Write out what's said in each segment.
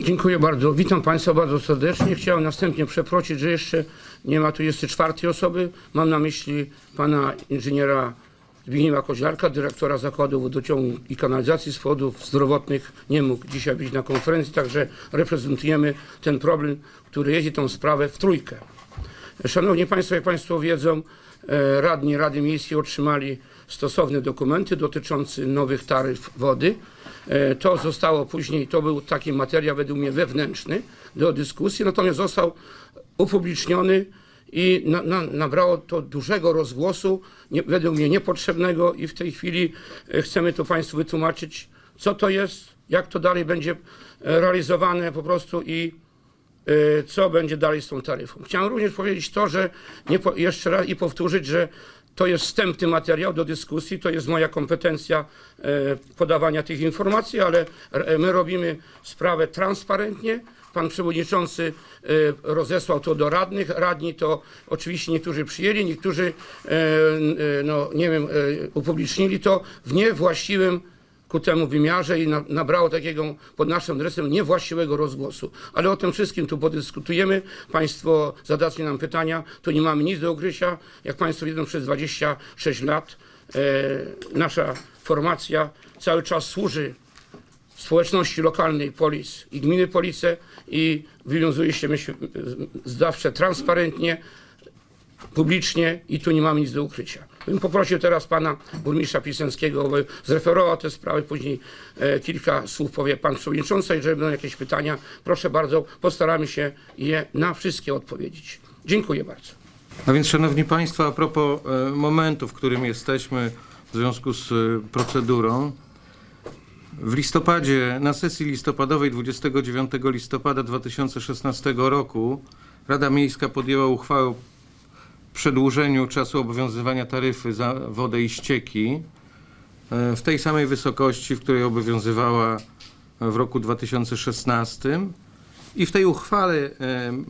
Dziękuję bardzo. Witam Państwa bardzo serdecznie. Chciałem następnie przeprosić, że jeszcze nie ma tu jeszcze czwartej osoby. Mam na myśli pana inżyniera Zbigniewa Koziarka, dyrektora Zakładu Wodociągu i Kanalizacji z powodów zdrowotnych. Nie mógł dzisiaj być na konferencji, także reprezentujemy ten problem, który jest i tą sprawę w trójkę. Szanowni Państwo, jak Państwo wiedzą, e, radni Rady Miejskiej otrzymali stosowne dokumenty dotyczące nowych taryf wody. E, To zostało później, to był taki materiał według mnie wewnętrzny do dyskusji, natomiast został upubliczniony i na, na, nabrało to dużego rozgłosu, nie, według mnie niepotrzebnego i w tej chwili e, chcemy to Państwu wytłumaczyć, co to jest, jak to dalej będzie e, realizowane po prostu i co będzie dalej z tą taryfą. Chciałem również powiedzieć to, że jeszcze raz i powtórzyć, że to jest wstępny materiał do dyskusji, to jest moja kompetencja e, podawania tych informacji, ale e, my robimy sprawę transparentnie. Pan przewodniczący e, rozesłał to do radnych. Radni to oczywiście niektórzy przyjęli, niektórzy, no nie wiem, upublicznili to w niewłaściwym ku temu wymiarze i na, nabrało takiego pod naszym adresem niewłaściwego rozgłosu. Ale o tym wszystkim tu podyskutujemy. Państwo zadacie nam pytania, tu nie mamy nic do ukrycia. Jak Państwo wiedzą, przez 26 lat e, nasza formacja cały czas służy społeczności lokalnej Polis i gminy Police i wywiązuje się myślę, zawsze transparentnie, publicznie i tu nie mamy nic do ukrycia. Bym poprosił teraz pana burmistrza Pisenskiego, by zreferował te sprawy, później e, kilka słów powie pan przewodniczący, jeżeli będą jakieś pytania, proszę bardzo, postaramy się je na wszystkie odpowiedzieć. Dziękuję bardzo. A więc, Szanowni Państwo, a propos e, momentu, w którym jesteśmy w związku z e, procedurą, w listopadzie, na sesji listopadowej 29 listopada 2016 roku Rada Miejska podjęła uchwałę przedłużeniu czasu obowiązywania taryfy za wodę i ścieki e, w tej samej wysokości, w której obowiązywała w roku 2016. I w tej uchwale e,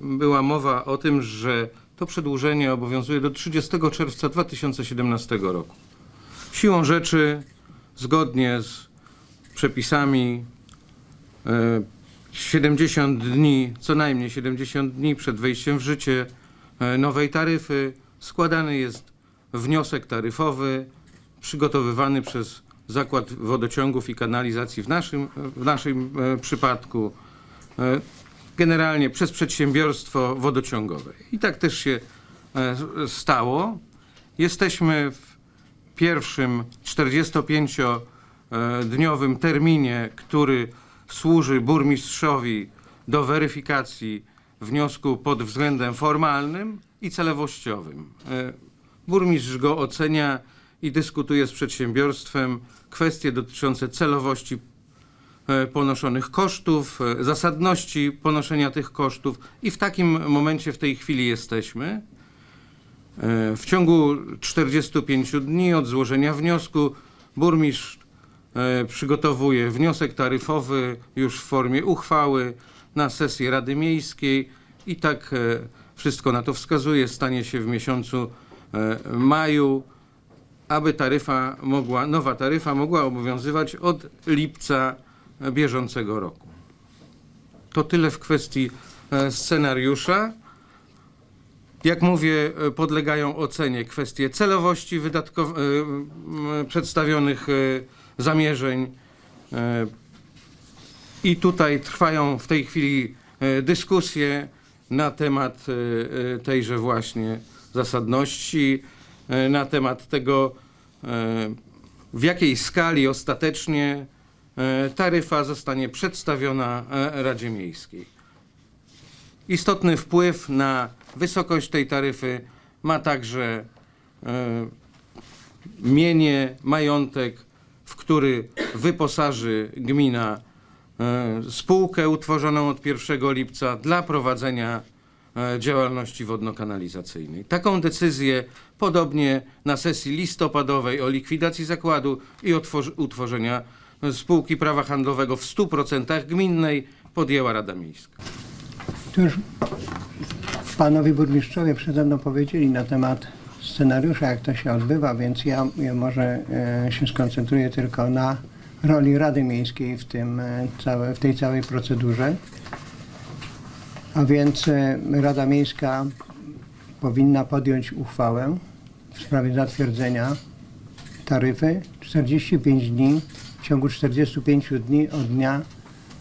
była mowa o tym, że to przedłużenie obowiązuje do 30 czerwca 2017 roku. Siłą rzeczy, zgodnie z przepisami, e, 70 dni, co najmniej 70 dni przed wejściem w życie e, nowej taryfy, składany jest wniosek taryfowy przygotowywany przez Zakład Wodociągów i Kanalizacji w naszym, w naszym e, przypadku, e, generalnie przez przedsiębiorstwo wodociągowe. I tak też się e, stało. Jesteśmy w pierwszym 45-dniowym terminie, który służy burmistrzowi do weryfikacji wniosku pod względem formalnym i celowościowym. E, Burmistrz go ocenia i dyskutuje z przedsiębiorstwem kwestie dotyczące celowości e, ponoszonych kosztów, e, zasadności ponoszenia tych kosztów i w takim momencie w tej chwili jesteśmy. W ciągu 45 dni od złożenia wniosku burmistrz przygotowuje wniosek taryfowy już w formie uchwały na sesję Rady Miejskiej i tak e, wszystko na to wskazuje, stanie się w miesiącu e, maju, aby taryfa mogła, nowa taryfa mogła obowiązywać od lipca bieżącego roku. To tyle w kwestii e, scenariusza. Jak mówię, e, podlegają ocenie kwestie celowości e, przedstawionych e, zamierzeń. I tutaj trwają w tej chwili e, dyskusje na temat e, e, tejże właśnie zasadności, na temat tego, w jakiej skali ostatecznie taryfa zostanie przedstawiona Radzie Miejskiej. Istotny wpływ na wysokość tej taryfy ma także mienie, majątek, w który wyposaży gmina spółkę utworzoną od 1 lipca dla prowadzenia e, działalności wodno-kanalizacyjnej. Taką decyzję podobnie na sesji listopadowej o likwidacji zakładu i utworzenia spółki prawa handlowego w 100% gminnej podjęła Rada Miejska. Tu już panowie burmistrzowie przede mną powiedzieli na temat scenariusza, jak to się odbywa, więc ja, ja może e, się skoncentruję tylko na roli Rady Miejskiej w, tym, e, całe, w tej całej procedurze. A więc e, Rada Miejska powinna podjąć uchwałę w sprawie zatwierdzenia taryfy 45 dni, w ciągu 45 dni od dnia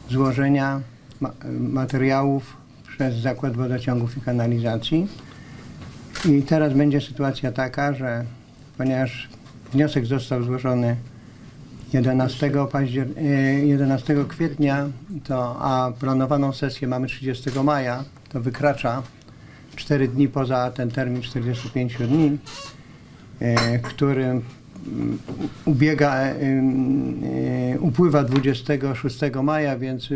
złożenia ma- materiałów przez Zakład Wodociągów i Kanalizacji. I teraz będzie sytuacja taka, że ponieważ wniosek został złożony 11, paździer... e, 11 kwietnia, to, a planowaną sesję mamy 30 maja, to wykracza 4 dni poza ten termin 45 dni, e, który mm, ubiega, e, upływa 26 maja, więc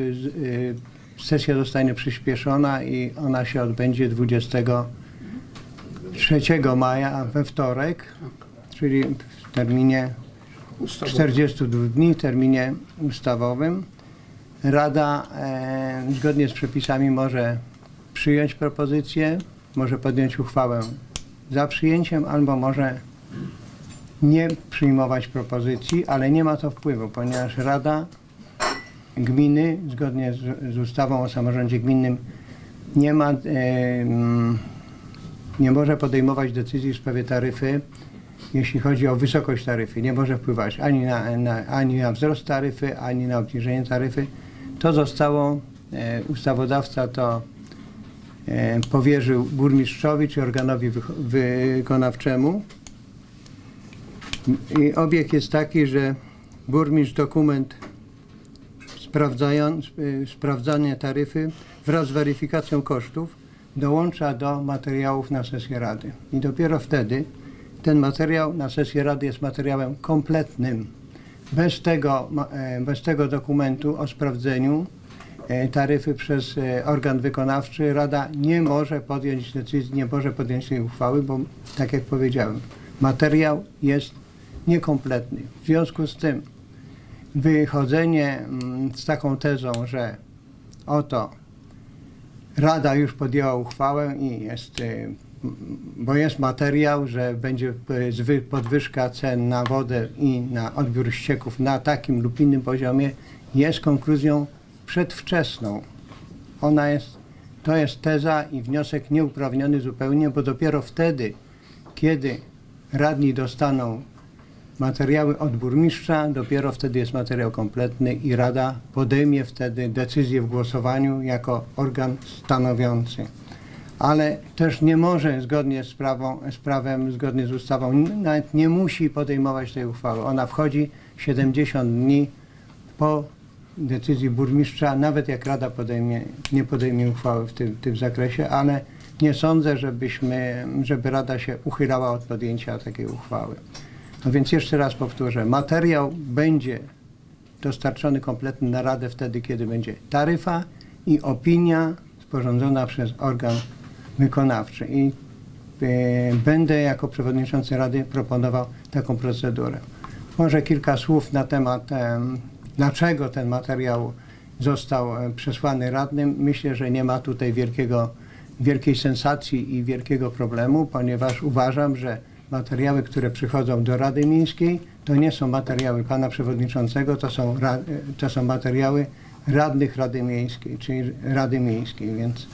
sesja zostanie przyspieszona i ona się odbędzie 23 maja we wtorek, czyli w terminie 42 dni, terminie ustawowym. Rada e, zgodnie z przepisami może przyjąć propozycję, może podjąć uchwałę za przyjęciem, albo może nie przyjmować propozycji, ale nie ma to wpływu, ponieważ Rada Gminy, zgodnie z, z ustawą o samorządzie gminnym, nie ma, e, nie może podejmować decyzji w sprawie taryfy, jeśli chodzi o wysokość taryfy. Nie może wpływać ani na, na, ani na wzrost taryfy, ani na obniżenie taryfy. To zostało, e, ustawodawca to e, powierzył burmistrzowi czy organowi wych- wykonawczemu. I obieg jest taki, że burmistrz dokument y, sprawdzanie taryfy wraz z weryfikacją kosztów dołącza do materiałów na sesję Rady. I dopiero wtedy ten materiał na sesję Rady jest materiałem kompletnym. Bez tego, e, bez tego dokumentu o sprawdzeniu e, taryfy przez e, organ wykonawczy Rada nie może podjąć decyzji, nie może podjąć tej uchwały, bo tak jak powiedziałem, materiał jest niekompletny. W związku z tym wychodzenie mm, z taką tezą, że oto Rada już podjęła uchwałę i jest, bo jest materiał, że będzie podwyżka cen na wodę i na odbiór ścieków na takim lub innym poziomie, jest konkluzją przedwczesną. Ona jest, to jest teza i wniosek nieuprawniony zupełnie, bo dopiero wtedy, kiedy radni dostaną materiały od burmistrza, dopiero wtedy jest materiał kompletny i Rada podejmie wtedy decyzję w głosowaniu jako organ stanowiący. Ale też nie może zgodnie z, prawą, z prawem, zgodnie z ustawą, nawet nie musi podejmować tej uchwały. Ona wchodzi 70 dni po decyzji burmistrza, nawet jak Rada podejmie, nie podejmie uchwały w tym, tym zakresie, ale nie sądzę, żebyśmy, żeby Rada się uchylała od podjęcia takiej uchwały. No więc jeszcze raz powtórzę, materiał będzie dostarczony kompletny na Radę wtedy, kiedy będzie taryfa i opinia sporządzona przez organ wykonawczy. I e, będę jako przewodniczący Rady proponował taką procedurę. Może kilka słów na temat, em, dlaczego ten materiał został e, przesłany radnym. Myślę, że nie ma tutaj wielkiego, wielkiej sensacji i wielkiego problemu, ponieważ uważam, że materiały, które przychodzą do Rady Miejskiej, to nie są materiały pana przewodniczącego, to są, to są materiały radnych Rady Miejskiej, czyli Rady Miejskiej, więc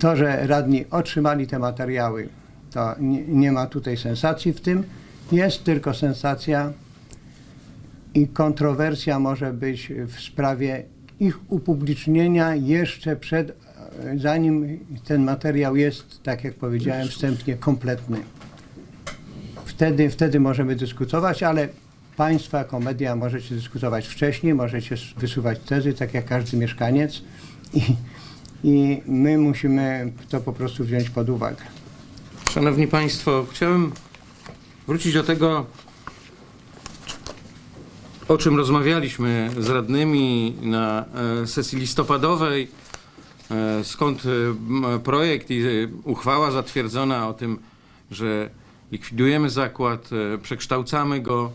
to, że radni otrzymali te materiały, to nie, nie ma tutaj sensacji w tym. Jest tylko sensacja i kontrowersja może być w sprawie ich upublicznienia jeszcze przed, zanim ten materiał jest, tak jak powiedziałem, wstępnie kompletny. Wtedy, wtedy możemy dyskutować, ale Państwo jako media możecie dyskutować wcześniej, możecie wysuwać tezy, tak jak każdy mieszkaniec i, i my musimy to po prostu wziąć pod uwagę. Szanowni Państwo, chciałem wrócić do tego, o czym rozmawialiśmy z radnymi na e, sesji listopadowej, e, skąd e, projekt i uchwała zatwierdzona o tym, że likwidujemy zakład, przekształcamy go.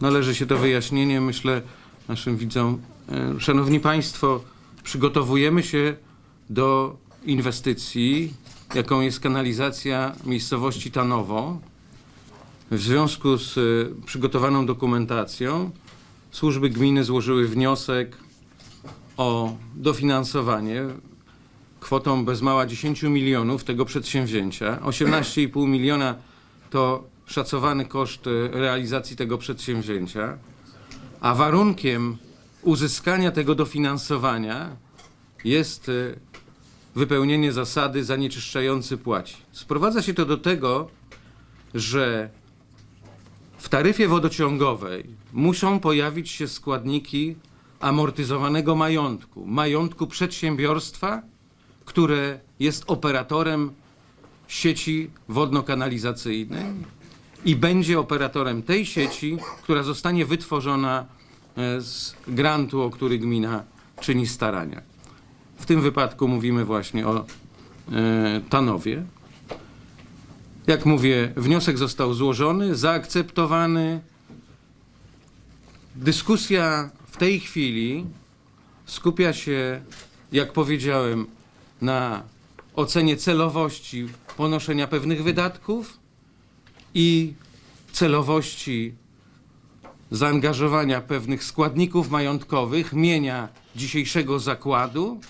Należy się to wyjaśnienie, myślę, naszym widzom. E, Szanowni Państwo, przygotowujemy się do inwestycji, jaką jest kanalizacja miejscowości Tanowo. W związku z y, przygotowaną dokumentacją służby gminy złożyły wniosek o dofinansowanie kwotą bez mała 10 milionów tego przedsięwzięcia. 18,5 miliona to szacowany koszt y, realizacji tego przedsięwzięcia, a warunkiem uzyskania tego dofinansowania jest y, wypełnienie zasady zanieczyszczający płaci. Sprowadza się to do tego, że w taryfie wodociągowej muszą pojawić się składniki amortyzowanego majątku, majątku przedsiębiorstwa, które jest operatorem sieci wodno-kanalizacyjnej i będzie operatorem tej sieci, która zostanie wytworzona z grantu, o który gmina czyni starania. W tym wypadku mówimy właśnie o e, Tanowie. Jak mówię, wniosek został złożony, zaakceptowany. Dyskusja w tej chwili skupia się, jak powiedziałem, na ocenie celowości ponoszenia pewnych wydatków i celowości zaangażowania pewnych składników majątkowych mienia dzisiejszego zakładu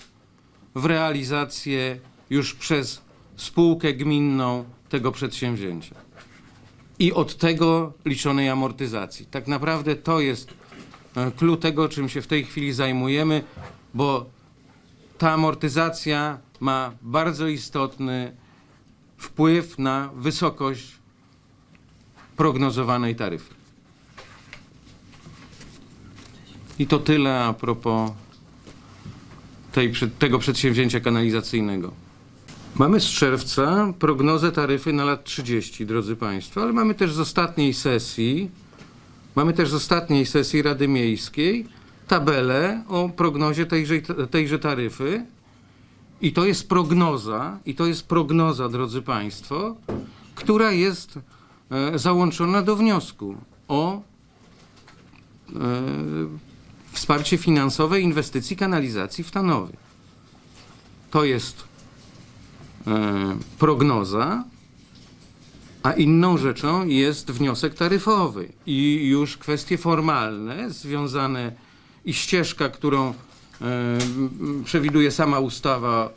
w realizację już przez spółkę gminną tego przedsięwzięcia. I od tego liczonej amortyzacji. Tak naprawdę to jest e, clue tego, czym się w tej chwili zajmujemy, bo ta amortyzacja ma bardzo istotny wpływ na wysokość prognozowanej taryfy. I to tyle a propos tej, tego przedsięwzięcia kanalizacyjnego. Mamy z czerwca prognozę taryfy na lat 30, drodzy Państwo, ale mamy też z ostatniej sesji, mamy też z ostatniej sesji Rady Miejskiej tabelę o prognozie tejże, tejże taryfy. I to jest prognoza, i to jest prognoza, drodzy Państwo, która jest e, załączona do wniosku o e, wsparcie finansowe inwestycji kanalizacji w Tanowie. To jest e, prognoza, a inną rzeczą jest wniosek taryfowy i już kwestie formalne związane i ścieżka, którą e, przewiduje sama ustawa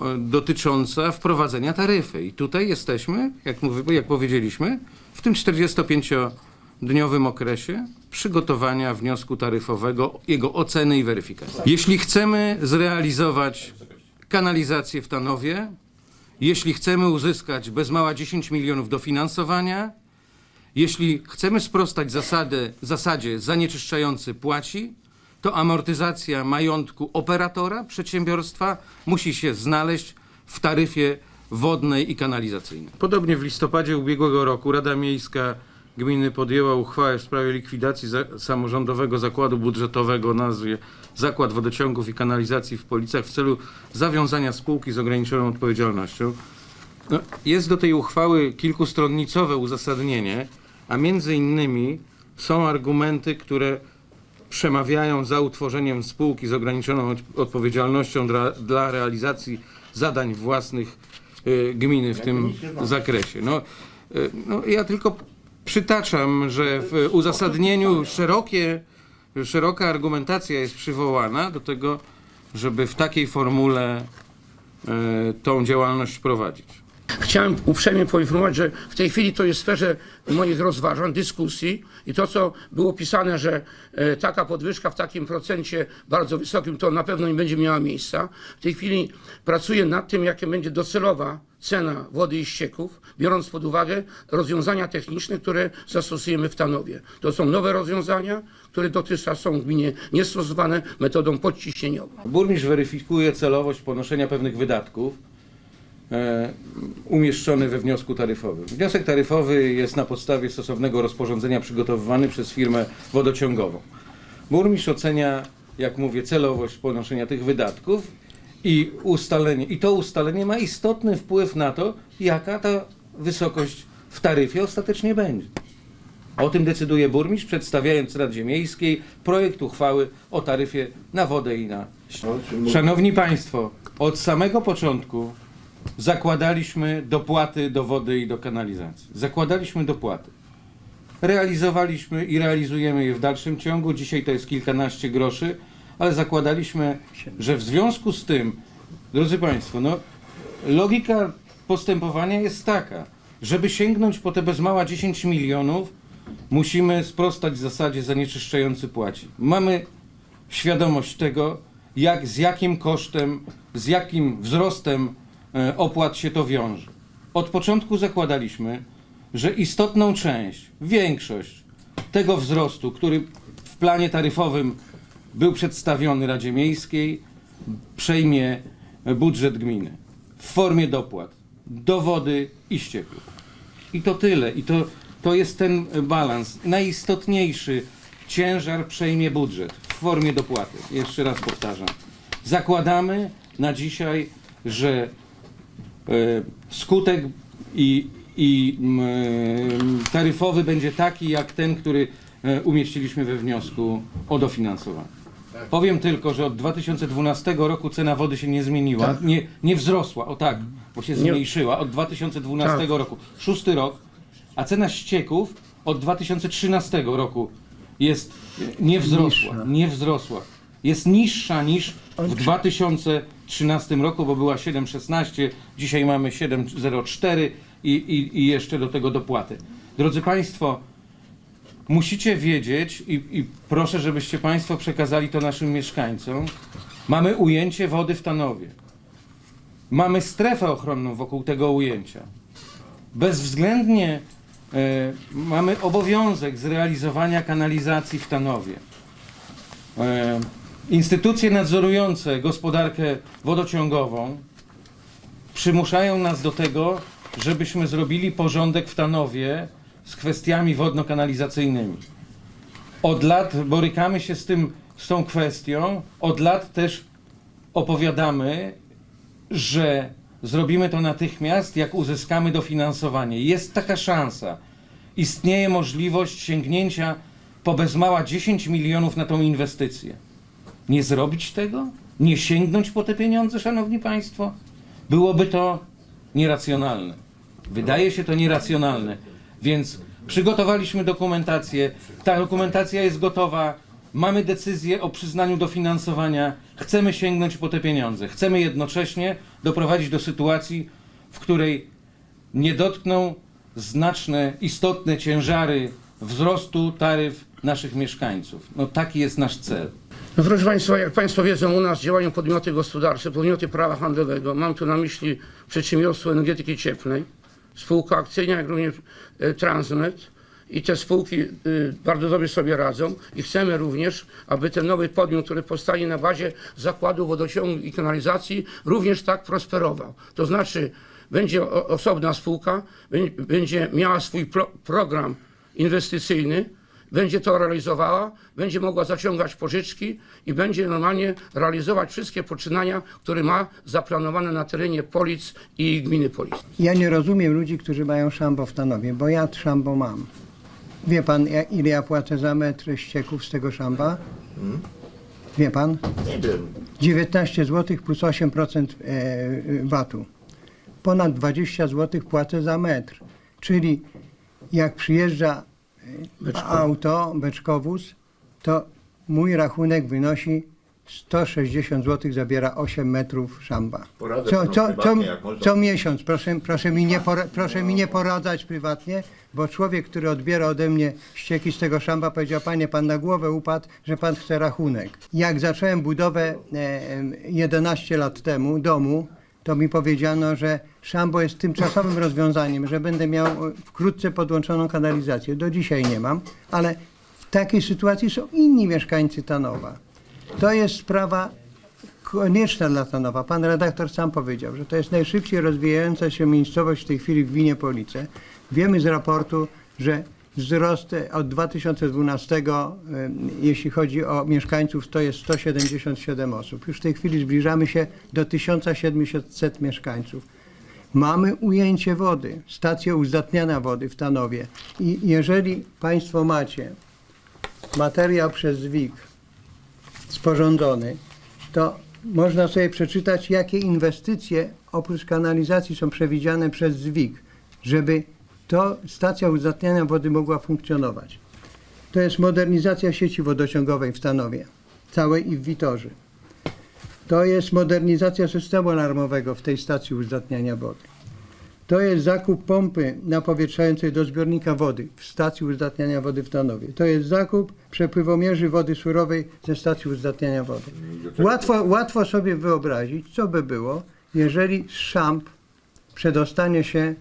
o- dotycząca wprowadzenia taryfy. I tutaj jesteśmy, jak, jak powiedzieliśmy, w tym 45-dniowym okresie przygotowania wniosku taryfowego, jego oceny i weryfikacji. Jeśli chcemy zrealizować kanalizację w Tanowie, jeśli chcemy uzyskać bez mała 10 milionów dofinansowania, jeśli chcemy sprostać zasady, zasadzie zanieczyszczający płaci, to amortyzacja majątku operatora przedsiębiorstwa musi się znaleźć w taryfie wodnej i kanalizacyjnej. Podobnie w listopadzie ubiegłego roku Rada Miejska Gminy podjęła uchwałę w sprawie likwidacji za, samorządowego zakładu budżetowego o nazwie Zakład Wodociągów i Kanalizacji w Policach w celu zawiązania spółki z ograniczoną odpowiedzialnością. No, jest do tej uchwały kilkustronnicowe uzasadnienie, a między innymi są argumenty, które przemawiają za utworzeniem spółki z ograniczoną od- odpowiedzialnością dla, dla realizacji zadań własnych y, gminy w tym zakresie. No, y, no, ja tylko przytaczam, że w uzasadnieniu szerokie, szeroka argumentacja jest przywołana do tego, żeby w takiej formule y, tą działalność prowadzić. Chciałem uprzejmie poinformować, że w tej chwili to jest w sferze moich rozważań, dyskusji i to, co było pisane, że e, taka podwyżka w takim procencie bardzo wysokim, to na pewno nie będzie miała miejsca. W tej chwili pracuję nad tym, jakie będzie docelowa cena wody i ścieków, biorąc pod uwagę rozwiązania techniczne, które zastosujemy w Tanowie. To są nowe rozwiązania, które dotychczas są w gminie niestosowane metodą podciśnieniową. Burmistrz weryfikuje celowość ponoszenia pewnych wydatków umieszczony we wniosku taryfowym. Wniosek taryfowy jest na podstawie stosownego rozporządzenia przygotowywany przez firmę wodociągową. Burmistrz ocenia, jak mówię, celowość ponoszenia tych wydatków i ustalenie, i to ustalenie ma istotny wpływ na to, jaka ta wysokość w taryfie ostatecznie będzie. O tym decyduje burmistrz, przedstawiając Radzie Miejskiej projekt uchwały o taryfie na wodę i na ścieżkę. Szanowni Państwo, od samego początku zakładaliśmy dopłaty do wody i do kanalizacji. Zakładaliśmy dopłaty. Realizowaliśmy i realizujemy je w dalszym ciągu. Dzisiaj to jest kilkanaście groszy, ale zakładaliśmy, że w związku z tym, drodzy Państwo, no, logika postępowania jest taka, żeby sięgnąć po te bez mała 10 milionów, musimy sprostać zasadzie zanieczyszczający płaci. Mamy świadomość tego, jak, z jakim kosztem, z jakim wzrostem opłat się to wiąże. Od początku zakładaliśmy, że istotną część, większość tego wzrostu, który w planie taryfowym był przedstawiony Radzie Miejskiej, przejmie budżet gminy w formie dopłat do wody i ścieków. I to tyle. I to, to jest ten balans. Najistotniejszy ciężar przejmie budżet w formie dopłaty. Jeszcze raz powtarzam. Zakładamy na dzisiaj, że e, skutek i, i mm, taryfowy będzie taki jak ten, który e, umieściliśmy we wniosku o dofinansowanie. Powiem tylko, że od 2012 roku cena wody się nie zmieniła, nie, nie wzrosła, o tak, bo się Nie- zmniejszyła od 2012 Tak. roku. Szósty rok, a cena ścieków od 2013 roku jest nie wzrosła, nie wzrosła. Jest niższa niż w 2013 roku, bo była 7,16, dzisiaj mamy 7,04 i, i, i jeszcze do tego dopłaty. Drodzy Państwo, musicie wiedzieć i, i proszę, żebyście Państwo przekazali to naszym mieszkańcom. Mamy ujęcie wody w Tanowie. Mamy strefę ochronną wokół tego ujęcia. Bezwzględnie e, mamy obowiązek zrealizowania kanalizacji w Tanowie. E, instytucje nadzorujące gospodarkę wodociągową przymuszają nas do tego, żebyśmy zrobili porządek w Tanowie z kwestiami wodno-kanalizacyjnymi. Od lat borykamy się z tym, z tą kwestią, od lat też opowiadamy, że zrobimy to natychmiast, jak uzyskamy dofinansowanie. Jest taka szansa. Istnieje możliwość sięgnięcia po bez mała 10 milionów na tą inwestycję. Nie zrobić tego? Nie sięgnąć po te pieniądze, szanowni państwo? Byłoby to nieracjonalne. Wydaje się to nieracjonalne. Więc przygotowaliśmy dokumentację. Ta dokumentacja jest gotowa. Mamy decyzję o przyznaniu dofinansowania. Chcemy sięgnąć po te pieniądze. Chcemy jednocześnie doprowadzić do sytuacji, w której nie dotkną znaczne, istotne ciężary wzrostu taryf naszych mieszkańców. No taki jest nasz cel. No proszę Państwa, jak Państwo wiedzą, u nas działają podmioty gospodarcze, podmioty prawa handlowego. Mam tu na myśli przedsiębiorstwo energetyki cieplnej, spółka akcyjna, jak również e, Transnet. I te spółki e, bardzo dobrze sobie radzą i chcemy również, aby ten nowy podmiot, który powstanie na bazie zakładu wodociągu i kanalizacji, również tak prosperował. To znaczy, będzie osobna spółka, bę- będzie miała swój pro, program inwestycyjny, będzie to realizowała, będzie mogła zaciągać pożyczki i będzie normalnie realizować wszystkie poczynania, które ma zaplanowane na terenie Polic i gminy Polic. Ja nie rozumiem ludzi, którzy mają szambo w Tanowie, bo ja szambo mam. Wie pan, ja- ile ja płacę za metr ścieków z tego szamba? Wie pan? Nie wiem. 19 zł plus 8% e, VAT-u. Ponad 20 zł płacę za metr. Czyli jak przyjeżdża Beczkowo- auto, beczkowóz, to mój rachunek wynosi 160 zł, zabiera 8 metrów szamba. Poradzę Co, panu co, co, prywatnie, jak można. co miesiąc, proszę, proszę, mi nie pora, proszę mi nie poradzać prywatnie, bo człowiek, który odbiera ode mnie ścieki z tego szamba, powiedział, panie, pan na głowę upadł, że pan chce rachunek. Jak zacząłem budowę e, em, 11 lat temu domu, to mi powiedziano, że szambo jest tymczasowym rozwiązaniem, że będę miał e, wkrótce podłączoną kanalizację. Do dzisiaj nie mam, ale w takiej sytuacji są inni mieszkańcy Tanowa. To jest sprawa konieczna dla Tanowa. Pan redaktor sam powiedział, że to jest najszybciej rozwijająca się miejscowość w tej chwili w gminie Police. Wiemy z raportu, że wzrost od 2012, em, jeśli chodzi o mieszkańców, to jest 177 osób. Już w tej chwili zbliżamy się do 1700 mieszkańców. Mamy ujęcie wody, stację uzdatniania wody w Tanowie. I jeżeli Państwo macie materiał przez WIG sporządzony, to można sobie przeczytać, jakie inwestycje oprócz kanalizacji są przewidziane przez ZWIG, żeby to stacja uzdatniania wody mogła funkcjonować. To jest modernizacja sieci wodociągowej w Stanowie, całej i w Witorzy. To jest modernizacja systemu alarmowego w tej stacji uzdatniania wody. To jest zakup pompy napowietrzającej do zbiornika wody w stacji uzdatniania wody w Tanowie. To jest zakup przepływomierzy wody surowej ze stacji uzdatniania wody. Łatwo, łatwo sobie wyobrazić, co by było, jeżeli szamp przedostanie się,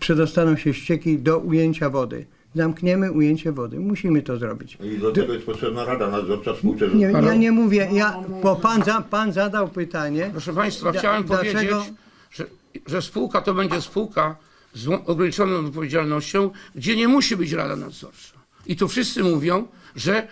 przedostaną się ścieki do ujęcia wody. Zamkniemy ujęcie wody. Musimy to zrobić. I do tego jest potrzebna rada nadzorcza spółce. Nie, ja nie mówię, ja, bo pan, za, pan zadał pytanie. Proszę Państwa, Dla- chciałem dlaczego- powiedzieć, że, że spółka to będzie spółka z ograniczoną odpowiedzialnością, gdzie nie musi być rada nadzorcza. I tu wszyscy mówią, że e,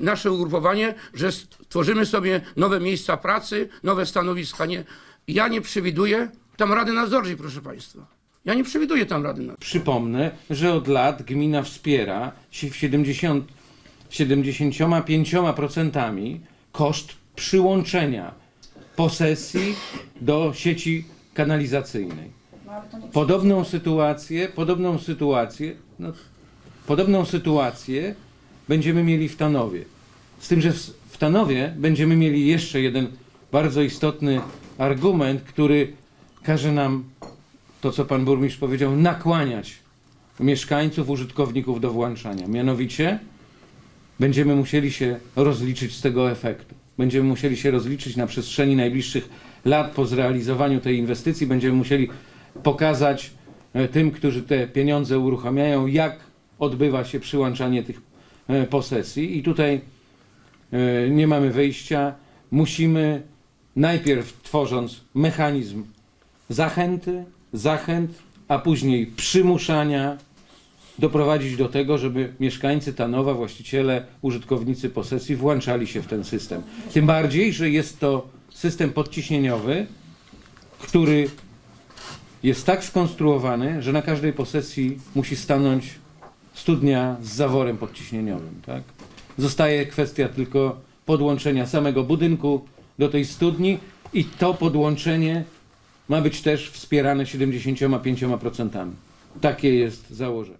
nasze ugrupowanie, że stworzymy sobie nowe miejsca pracy, nowe stanowiska. Nie, ja nie przewiduję tam rady nadzorczej, proszę Państwa. Ja nie przewiduję tam rady nadzorczej. Przypomnę, że od lat gmina wspiera się w 70, 75% koszt przyłączenia posesji do sieci kanalizacyjnej. Podobną sytuację, podobną sytuację, no, podobną sytuację będziemy mieli w Tanowie. Z tym, że w w Tanowie będziemy mieli jeszcze jeden bardzo istotny argument, który każe nam to, co pan burmistrz powiedział, nakłaniać mieszkańców, użytkowników do włączania. Mianowicie będziemy musieli się rozliczyć z tego efektu. Będziemy musieli się rozliczyć na przestrzeni najbliższych lat po zrealizowaniu tej inwestycji. Będziemy musieli pokazać e, tym, którzy te pieniądze uruchamiają, jak odbywa się przyłączanie tych e, posesji. I tutaj e, nie mamy wyjścia. Musimy najpierw tworząc mechanizm zachęty, zachęt, a później przymuszania doprowadzić do tego, żeby mieszkańcy Tanowa, właściciele, użytkownicy posesji włączali się w ten system. Tym bardziej, że jest to system podciśnieniowy, który jest tak skonstruowany, że na każdej posesji musi stanąć studnia z zaworem podciśnieniowym. Tak? Zostaje kwestia tylko podłączenia samego budynku do tej studni i to podłączenie ma być też wspierane 75%. Takie jest założenie.